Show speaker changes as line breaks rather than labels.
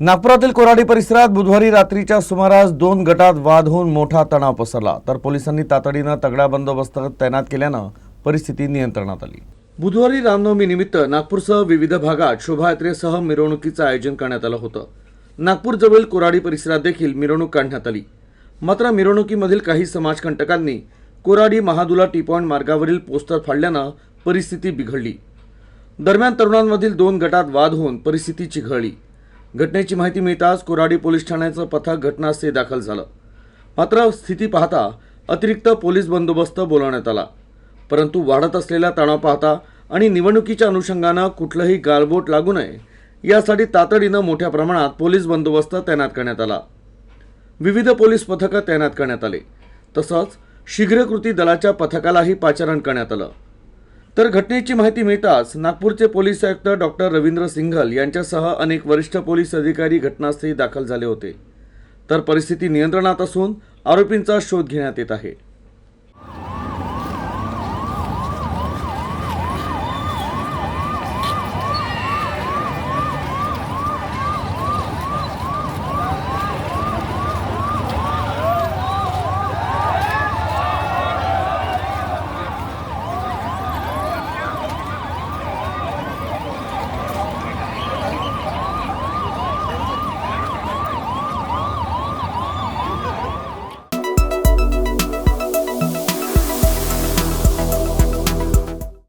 नागपुरातील कोराडी परिसरात बुधवारी रात्रीच्या सुमारास दोन गटात वाद होऊन मोठा तणाव पसरला तर पोलिसांनी तातडीनं तगडा बंदोबस्त तैनात केल्यानं परिस्थिती नियंत्रणात आली. बुधवारी रामनवमी निमित्त नागपूरसह विविध भागात शोभायात्रेसह मिरवणुकीचं आयोजन करण्यात आलं होतं. नागपूरजवळील कोराडी परिसरात देखील मिरवणूक काढण्यात आली. मात्र मिरवणुकीमधील काही समाजकंटकांनी कोराडी महादुला टी पॉईंट मार्गावरील पोस्टर फाडल्यानं परिस्थिती बिघडली. दरम्यान तरुणांमधील दोन गटात वाद होऊन परिस्थिती चिघळली. घटनेची माहिती मिळताच कोराडी पोलीस ठाण्याचं पथक घटनास्थळी दाखल झालं. मात्र स्थिती पाहता अतिरिक्त पोलीस बंदोबस्त बोलावण्यात आला. परंतु वाढत असलेला तणाव पाहता आणि निवडणुकीच्या अनुषंगानं कुठलंही गाळबोट लागू नये यासाठी तातडीनं मोठ्या प्रमाणात पोलीस बंदोबस्त तैनात करण्यात आला. विविध पोलीस पथकं तैनात करण्यात आले. तसंच शीघ्र कृती दलाच्या पथकालाही पाचारण करण्यात आलं. तर घटनेची माहिती मिळताच नागपूरचे पोलीस आयुक्त डॉक्टर रवींद्र सिंघल यांच्यासह अनेक वरिष्ठ पोलीस अधिकारी घटनास्थळी दाखल झाले होते. तर परिस्थिती नियंत्रणात असून आरोपींचा शोध घेण्यात येत आहे.